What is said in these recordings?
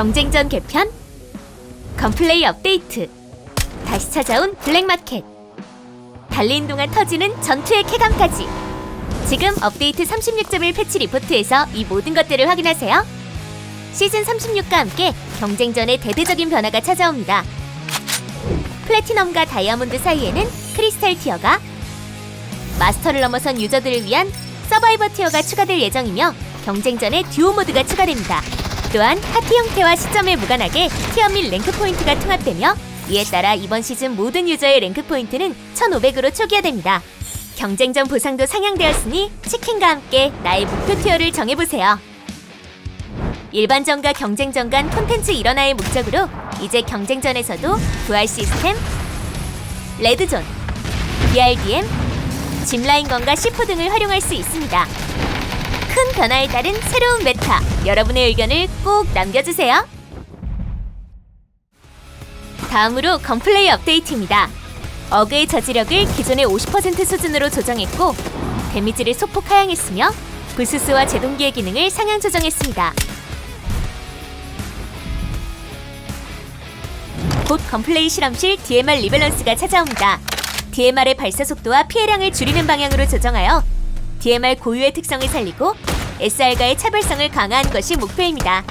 경쟁전 개편? 건플레이 업데이트. 다시 찾아온 블랙마켓. 달리는 동안 터지는 전투의 쾌감까지. 지금 업데이트 36.1 패치 리포트에서 이 모든 것들을 확인하세요. 시즌 36과 함께 경쟁전의 대대적인 변화가 찾아옵니다. 플래티넘과 다이아몬드 사이에는 크리스탈 티어가 마스터를 넘어선 유저들을 위한 서바이버 티어가 추가될 예정이며 경쟁전에 듀오 모드가 추가됩니다. 또한 파티 형태와 시점에 무관하게 티어 및 랭크 포인트가 통합되며 이에 따라 이번 시즌 모든 유저의 랭크 포인트는 1500으로 초기화됩니다. 경쟁전 보상도 상향되었으니 치킨과 함께 나의 목표 티어를 정해보세요. 일반전과 경쟁전 간 콘텐츠 일원화의 목적으로 이제 경쟁전에서도 부활 시스템, 레드존, BRDM, 짚라인건과 C4 등을 활용할 수 있습니다. 큰 변화에 따른 새로운 메타, 여러분의 의견을 꼭 남겨주세요. 다음으로 건플레이 업데이트입니다. 어그의 저지력을 기존의 50% 수준으로 조정했고 데미지를 소폭 하향했으며 부스스와 제동기의 기능을 상향 조정했습니다. 곧 건플레이 실험실 DMR 리밸런스가 찾아옵니다. DMR의 발사 속도와 피해량을 줄이는 방향으로 조정하여 DMR 고유의 특성을 살리고 SR과의 차별성을 강화한 것이 목표입니다.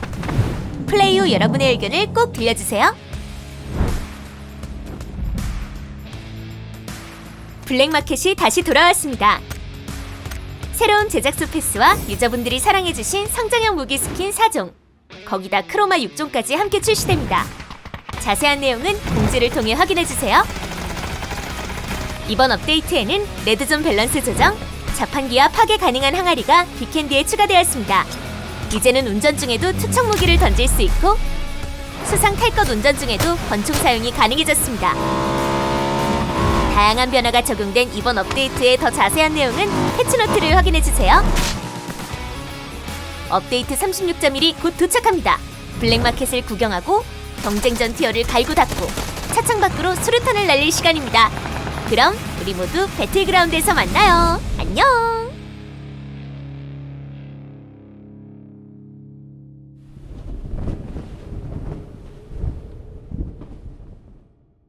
플레이 후 여러분의 의견을 꼭 들려주세요. 블랙마켓이 다시 돌아왔습니다. 새로운 제작소 패스와 유저분들이 사랑해주신 성장형 무기 스킨 4종, 거기다 크로마 6종까지 함께 출시됩니다. 자세한 내용은 공지를 통해 확인해주세요. 이번 업데이트에는 레드존 밸런스 조정, 자판기와 파괴 가능한 항아리가 비캔디에 추가되었습니다. 이제는 운전 중에도 투척 무기를 던질 수 있고 수상 탈것 운전 중에도 권총 사용이 가능해졌습니다. 다양한 변화가 적용된 이번 업데이트의 더 자세한 내용은 패치노트를 확인해주세요. 업데이트 36.1이 곧 도착합니다. 블랙마켓을 구경하고 경쟁전 티어를 갈고 닦고 차창 밖으로 수류탄을 날릴 시간입니다. 그럼 우리 모두 배틀그라운드에서 만나요. 안녕!